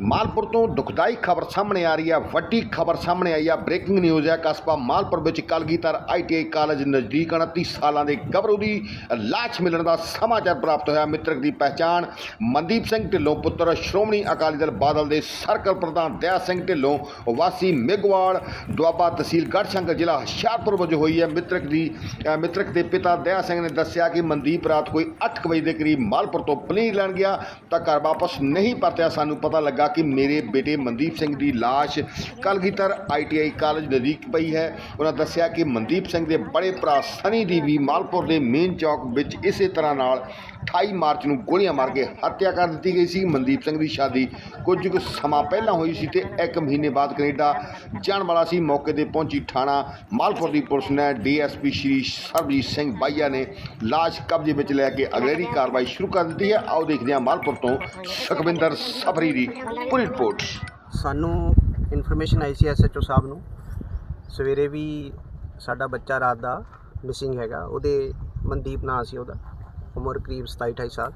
ਮਾਲਪੁਰ ਤੋਂ ਦੁਖਦਾਈ ਖਬਰ ਸਾਹਮਣੇ ਆ ਰਹੀ ਹੈ ਵੱਡੀ ਖਬਰ ਸਾਹਮਣੇ ਆਈ ਹੈ ਬ੍ਰੇਕਿੰਗ ਨਿਊਜ਼ ਹੈ, ਕਸਬਾ ਮਾਲਪੁਰ ਵਿੱਚ ਕਲਗੀਧਰ ਆਈਟੀਆਈ ਕਾਲਜ ਨਜ਼ਦੀਕ 29 ਸਾਲਾਂ ਦੇ ਗੱਭਰੂ ਦੀ ਲਾਸ਼ ਮਿਲਣ ਦਾ ਸਮਾਚਾਰ ਪ੍ਰਾਪਤ ਹੋਇਆ। ਮ੍ਰਿਤਕ ਦੀ ਪਹਿਚਾਣ ਮਨਦੀਪ ਸਿੰਘ ਢਿੱਲੋਂ, ਪੁੱਤਰ ਸ਼੍ਰੋਮਣੀ ਅਕਾਲੀ ਦਲ ਬਾਦਲ ਦੇ ਸਰਕਲ ਪ੍ਰਧਾਨ ਦਇਆ ਸਿੰਘ ਢਿੱਲੋਂ, ਵਾਸੀ ਮੇਗਵਾਲ ਦੁਆਬਾ ਤਹਿਸੀਲ ਗੜ੍ਹਸ਼ੰਕਰ ਜ਼ਿਲ੍ਹਾ ਹੁਸ਼ਿਆਰਪੁਰ ਵਜੋਂ ਹੋਈ ਹੈ। ਮ੍ਰਿਤਕ ਦੀ ਮ੍ਰਿਤਕ ਦੇ ਪਿਤਾ ਦਇਆ ਸਿੰਘ ਨੇ ਦੱਸਿਆ ਕਿ ਮਨਦੀਪ ਰਾਤ ਕੋਈ 8 ਵਜੇ ਦੇ ਕਰੀਬ ਮਾਲਪੁਰ ਤੋਂ ਪਨੀਰ ਲੈਣ ਗਿਆ ਤਾਂ ਘਰ ਵਾਪਸ ਨਹੀਂ ਪਰਤਿਆ। ਸਾਨੂੰ ਪਤਾ ਲੱਗਾ ਕਿ ਮੇਰੇ ਬੇਟੇ ਮਨਦੀਪ ਸਿੰਘ ਦੀ ਲਾਸ਼ ਕਲਗੀਧਰ ਆਈਟੀਆਈ ਕਾਲਜ ਨਜ਼ਦੀਕ ਪਈ ਹੈ। ਉਹਨਾਂ ਦੱਸਿਆ ਕਿ ਮਨਦੀਪ ਸਿੰਘ ਦੇ ਬੜੇ ਭਰਾ ਸਨੀ ਦੀ ਵੀ ਮਾਲਪੁਰ ਦੇ ਮੇਨ ਚੌਕ ਵਿੱਚ ਇਸੇ ਤਰ੍ਹਾਂ ਨਾਲ 28 ਮਾਰਚ ਨੂੰ ਗੋਲੀਆਂ ਮਾਰ ਕੇ ਹੱਤਿਆ ਕਰ ਦਿੱਤੀ ਗਈ ਸੀ। ਮਨਦੀਪ ਸਿੰਘ ਦੀ ਸ਼ਾਦੀ ਕੁਝ ਕੁ ਸਮਾਂ ਪਹਿਲਾਂ ਹੋਈ ਸੀ ਤੇ ਇੱਕ ਮਹੀਨੇ ਬਾਅਦ ਕੈਨੇਡਾ ਜਾਣ ਵਾਲਾ ਸੀ। ਮੌਕੇ ਤੇ ਪਹੁੰਚੀ ਥਾਣਾ ਮਾਲਪੁਰ ਦੀ ਪੁਲਿਸ ਨੇ ਡੀਐਸਪੀ ਸ਼੍ਰੀ ਸਰਬਜੀਤ ਸਿੰਘ ਬਾਈਆ ਨੇ ਲਾਸ਼ ਕਬਜ਼ੇ ਵਿੱਚ ਲੈ ਕੇ ਅਗਲੇਰੀ ਕਾਰਵਾਈ ਸ਼ੁਰੂ ਕਰ ਦਿੱਤੀ ਹੈ। ਆਓ ਦੇਖਦੇ ਹਾਂ ਮਾਲਪੁਰ ਤੋਂ ਸੁਖਵਿੰਦਰ ਸਫਰੀ ਦੀ ਪੂਰੀ ਰਿਪੋਰਟ। ਸਾਨੂੰ ਇਨਫੋਰਮੇਸ਼ਨ ਆਈ ਸੀ ਐਸਐਚਓ ਸਾਹਿਬ ਨੂੰ। ਸਵੇਰੇ ਵੀ ਸਾਡਾ ਬੱਚਾ ਰਾਤ ਦਾ ਮਿਸਿੰਗ ਹੈਗਾ। ਉਹਦੇ ਮਨਦੀਪ ਨਾਂ ਸੀ ਉਹਦਾ। ਉਮਰ ਕਰੀਬ 27 28 ਸਾਲ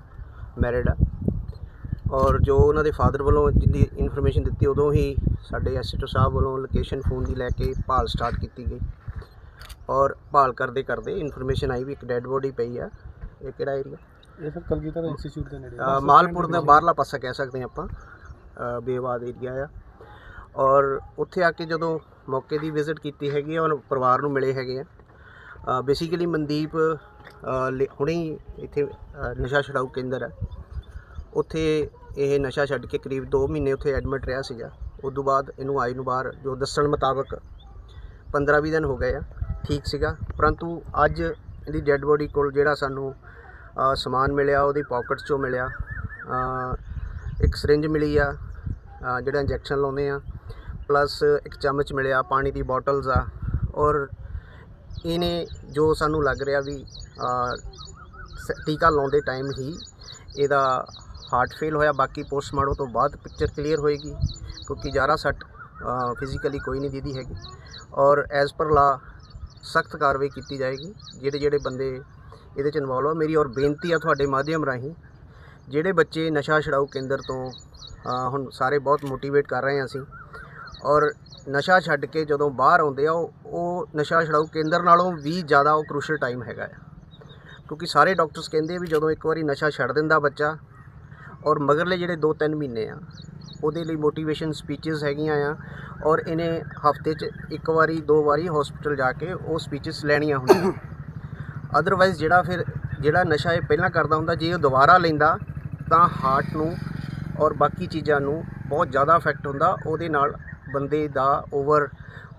ਮੈਰਿਡ ਆ। ਔਰ ਜੋ ਉਹਨਾਂ ਦੇ ਫਾਦਰ ਵੱਲੋਂ ਜਿੰਦੀ ਇਨਫੋਰਮੇਸ਼ਨ ਦਿੱਤੀ ਉਦੋਂ ਹੀ ਸਾਡੇ ਐਸਐਚਓ ਸਾਹਿਬ ਵੱਲੋਂ ਲੋਕੇਸ਼ਨ ਫੋਨ ਦੀ ਲੈ ਕੇ ਭਾਲ ਸਟਾਰਟ ਕੀਤੀ ਗਈ। ਔਰ ਭਾਲ ਕਰਦੇ ਕਰਦੇ ਇਨਫੋਰਮੇਸ਼ਨ ਆਈ ਵੀ ਇੱਕ ਡੈੱਡ ਬੋਡੀ ਪਈ ਆ। ਇਹ ਕਿਹੜਾ ਏਰੀਆ ਇਹ ਸਰ ਕਲਗੀਧਰ ਇੰਸਟੀਚਿਊਟ ਦੇ ਨੇੜੇ। ਅ, ਮਾਲਪੁਰ ਦਾ ਬਾਹਰਲਾ ਪਾਸਾ ਕਹਿ ਸਕਦੇ ਹਾਂ ਆਪਾਂ। ਅ, ਬੇਵਾਦ ਏਰੀਆ ਆ। ਔਰ ਉੱਥੇ ਆ ਕੇ ਜਦੋਂ ਮੌਕੇ ਦੀ ਵਿਜ਼ਿਟ ਕੀਤੀ ਹੈਗੀ ਆ ਔਰ ਪਰਿਵਾਰ ਨੂੰ ਮਿਲੇ ਹੈਗੇ ਆ। ਬੇਸਿਕਲੀ ਮਨਦੀਪ ਲੇ- ਹੁਣੇ ਇੱਥੇ ਨਸ਼ਾ ਛਡਾਊ ਕੇਂਦਰ ਹੈ। ਉੱਥੇ ਇਹ ਨਸ਼ਾ ਛੱਡ ਕੇ ਕਰੀਬ 2 ਮਹੀਨੇ ਉੱਥੇ ਐਡਮਿਟ ਰਿਹਾ ਸੀਗਾ। ਉਸ ਤੋਂ ਬਾਅਦ ਇਹਨੂੰ ਆਈ ਨੂੰ ਬਾਹਰ, ਜੋ ਦੱਸਣ ਮੁਤਾਬਕ 15-20 ਦਿਨ ਹੋ ਗਏ ਆ, ਠੀਕ ਸੀਗਾ। ਪਰੰਤੂ ਅੱਜ ਇਹਦੀ ਡੈੱਡ ਬੋਡੀ ਕੋਲ ਜਿਹੜਾ ਸਾਨੂੰ ਸਮਾਨ ਮਿਲਿਆ, ਉਹਦੀ ਪਾਕਟਸ ਚੋਂ ਮਿਲਿਆ। ਇੱਕ ਸਿਰਿੰਜ ਮਿਲੀ ਆ ਜਿਹੜਾ ਇੰਜੈਕਸ਼ਨ ਲਾਉਂਦੇ ਆ। ਪਲੱਸ ਇੱਕ ਚਮਚ ਮਿਲਿਆ, ਪਾਣੀ ਦੀ ਬੋਟਲਸ ਆ। ਔਰ ਇਹਨੇ ਜੋ ਸਾਨੂੰ ਲੱਗ ਰਿਹਾ ਵੀ ਸ- ਟੀਕਾ ਲਾਉਂਦੇ ਟਾਈਮ ਹੀ ਇਹਦਾ ਹਾਰਟ ਫੇਲ ਹੋਇਆ। ਬਾਕੀ ਪੋਸਟਮਾਰਟਮ ਤੋਂ ਬਾਅਦ ਪਿਕਚਰ ਕਲੀਅਰ ਹੋਏਗੀ, ਕਿਉਂਕਿ ਜ਼ਿਆਦਾ ਸੱਟ ਫਿਜ਼ੀਕਲੀ ਕੋਈ ਨਹੀਂ ਦੀਦੀ ਹੈਗੀ। ਔਰ ਐਜ਼ ਪਰ ਲਾ ਸਖਤ ਕਾਰਵਾਈ ਕੀਤੀ ਜਾਏਗੀ। ਜਿਹੜੇ ਜਿਹੜੇ ਬੰਦੇ ਇਹਦੇ ਚ ਇਨਵੋਲਵ ਆ ਮੇਰੀ ਔਰ ਬੇਨਤੀ ਆ ਤੁਹਾਡੇ ਮਾਧਿਅਮ ਰਾਹੀਂ, ਜਿਹੜੇ ਬੱਚੇ ਨਸ਼ਾ ਛਡਾਊ ਕੇਂਦਰ ਤੋਂ ਹੁਣ ਸਾਰੇ ਬਹੁਤ ਮੋਟੀਵੇਟ ਕਰ ਰਹੇ ਹਾਂ ਅਸੀਂ, ਔਰ ਨਸ਼ਾ ਛੱਡ ਕੇ ਜਦੋਂ ਬਾਹਰ ਆਉਂਦੇ ਆ, ਉਹ ਉਹ ਨਸ਼ਾ ਛਡਾਊ ਕੇਂਦਰ ਨਾਲੋਂ ਵੀ ਜ਼ਿਆਦਾ ਉਹ ਕ੍ਰੂਸ਼ਲ ਟਾਈਮ ਹੈਗਾ ਆ। ਕਿਉਂਕਿ ਸਾਰੇ ਡਾਕਟਰਸ ਕਹਿੰਦੇ ਵੀ ਜਦੋਂ ਇੱਕ ਵਾਰੀ ਨਸ਼ਾ ਛੱਡ ਦਿੰਦਾ ਬੱਚਾ ਔਰ ਮਗਰਲੇ ਜਿਹੜੇ 2-3 ਮਹੀਨੇ ਆ, ਉਹਦੇ ਲਈ ਮੋਟੀਵੇਸ਼ਨ ਸਪੀਚਸ ਹੈਗੀਆਂ ਆ ਔਰ ਇਹਨੇ ਹਫ਼ਤੇ 'ਚ ਇੱਕ ਵਾਰੀ, ਦੋ ਵਾਰੀ ਹਸਪੀਟਲ ਜਾ ਕੇ ਉਹ ਸਪੀਚਸ ਲੈਣੀਆਂ ਹੁੰਦੀਆਂ। ਅਦਰਵਾਈਜ਼ ਜਿਹੜਾ ਫਿਰ, ਜਿਹੜਾ ਨਸ਼ਾ ਇਹ ਪਹਿਲਾਂ ਕਰਦਾ ਹੁੰਦਾ, ਜੇ ਉਹ ਦੁਬਾਰਾ ਲੈਂਦਾ, ਤਾਂ ਹਾਰਟ ਨੂੰ ਔਰ ਬਾਕੀ ਚੀਜ਼ਾਂ ਨੂੰ ਬਹੁਤ ਜ਼ਿਆਦਾ ਇਫੈਕਟ ਹੁੰਦਾ, ਉਹਦੇ ਨਾਲ ਬੰਦੇ ਦਾ ਓਵਰ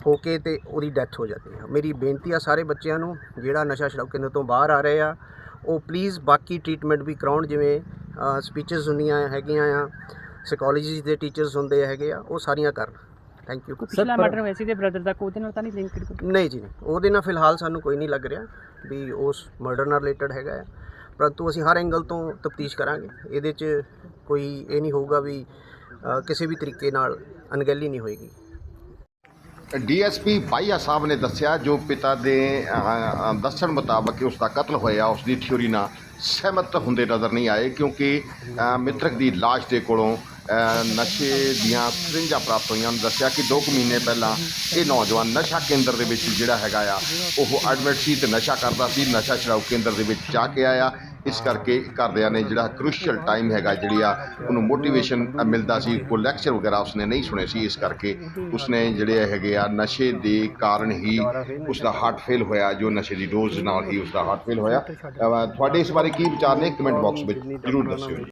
ਹੋ ਕੇ ਤੇ ਉਹਦੀ ਡੈਥ ਹੋ ਜਾਂਦੀ ਹੈ ਮੇਰੀ ਬੇਨਤੀ ਆ ਸਾਰੇ ਬੱਚਿਆਂ ਨੂੰ ਜਿਹੜਾ ਨਸ਼ਾ ਛਡਾਊ ਕੇਂਦਰ ਤੋਂ ਬਾਹਰ ਆ ਰਹੇ ਆ ਉਹ ਪਲੀਜ਼ ਬਾਕੀ ਟ੍ਰੀਟਮੈਂਟ ਵੀ ਕਰਾਉਣ ਜਿਵੇਂ ਸਪੀਚਸ ਹੁੰਦੀਆਂ ਹੈਗੀਆਂ ਆ ਸਾਈਕੋਲੋਜੀ ਦੇ ਟੀਚਰਸ ਹੁੰਦੇ ਹੈਗੇ ਆ ਉਹ ਸਾਰੀਆਂ ਕਰਨ। ਥੈਂਕ ਯੂ ਪਿਛਲਾ ਮਰਡਰ ਹੋਇਆ ਸੀ ਤੇ ਬ੍ਰਦਰ ਦਾ ਕੋਈ ਉਹਦੇ ਨਾਲ ਤਾਂ ਨਹੀਂ ਲਿੰਕ ਨਹੀਂ ਜੀ ਨਹੀਂ। ਉਹਦੇ ਨਾਲ ਫਿਲਹਾਲ ਸਾਨੂੰ ਕੋਈ ਨਹੀਂ ਲੱਗ ਰਿਹਾ ਵੀ ਉਸ ਮਰਡਰ ਨਾਲ ਰਿਲੇਟਡ ਹੈਗਾ ਆ। ਪਰੰਤੂ ਅਸੀਂ ਹਰ ਐਂਗਲ ਤੋਂ ਤਫਤੀਸ਼ ਕਰਾਂਗੇ। ਇਹਦੇ 'ਚ ਕੋਈ ਇਹ ਨਹੀਂ ਹੋਊਗਾ ਵੀ ਕਿਸੇ ਵੀ ਤਰੀਕੇ ਨਾਲ ਅਣਗਹਿਲੀ ਨਹੀਂ ਹੋਏਗੀ। ਡੀਐਸਪੀ ਬਾਈਆ ਸਾਹਿਬ ਨੇ ਦੱਸਿਆ ਜੋ ਪਿਤਾ ਦੇ ਦੱਸਣ ਮੁਤਾਬਕ ਕਿ ਉਸ ਦਾ ਕਤਲ ਹੋਇਆ ਉਸ ਦੀ ਥਿਉਰੀ ਨਾਲ ਸਹਿਮਤ ਹੁੰਦੇ ਨਜ਼ਰ ਨਹੀਂ ਆਏ ਕਿਉਂਕਿ ਅ, ਮ੍ਰਿਤਕ ਦੀ ਲਾਸ਼ ਦੇ ਕੋਲੋਂ ਨਸ਼ੇ ਦੀਆਂ ਸਰਿੰਜਾਂ ਪ੍ਰਾਪਤ ਹੋਈਆਂ। ਉਹਨੇ ਦੱਸਿਆ ਕਿ 2 ਮਹੀਨੇ ਪਹਿਲਾਂ ਇਹ ਨੌਜਵਾਨ ਨਸ਼ਾ ਕੇਂਦਰ ਦੇ ਵਿੱਚ ਜਿਹੜਾ ਹੈਗਾ ਆ ਉਹ ਐਡਮਿਟ ਸੀ ਤੇ ਨਸ਼ਾ ਕਰਦਾ ਸੀ। ਨਸ਼ਾ ਛਡਾਊ ਕੇਂਦਰ ਦੇ ਵਿੱਚ ਜਾ ਕੇ ਆਇਆ। ਇਸ ਕਰਕੇ ਘਰਦਿਆਂ ਨੇ ਜਿਹੜਾ ਕ੍ਰੂਸ਼ੀਅਲ ਟਾਈਮ ਹੈਗਾ ਜਿਹੜੀ ਆ, ਉਹਨੂੰ ਮੋਟੀਵੇਸ਼ਨ ਮਿਲਦਾ ਸੀ, ਕੋਈ ਲੈਕਚਰ ਵਗੈਰਾ ਉਸਨੇ ਨਹੀਂ ਸੁਣੇ ਸੀ, ਇਸ ਕਰਕੇ ਉਸਨੇ ਜਿਹੜੇ ਹੈਗੇ ਆ, ਨਸ਼ੇ ਦੇ ਕਾਰਨ ਹੀ ਉਸਦਾ ਹਾਰਟ ਫੇਲ ਹੋਇਆ, ਜੋ ਨਸ਼ੇ ਦੀ ਡੋਜ਼ ਨਾਲ ਹੀ ਉਸਦਾ ਹਾਰਟ ਫੇਲ ਹੋਇਆ। ਤੁਹਾਡੇ ਇਸ ਬਾਰੇ ਕੀ ਵਿਚਾਰ ਨੇ? ਕਮੈਂਟ ਬਾਕਸ ਵਿੱਚ ਜਰੂਰ ਦੱਸਿਓ।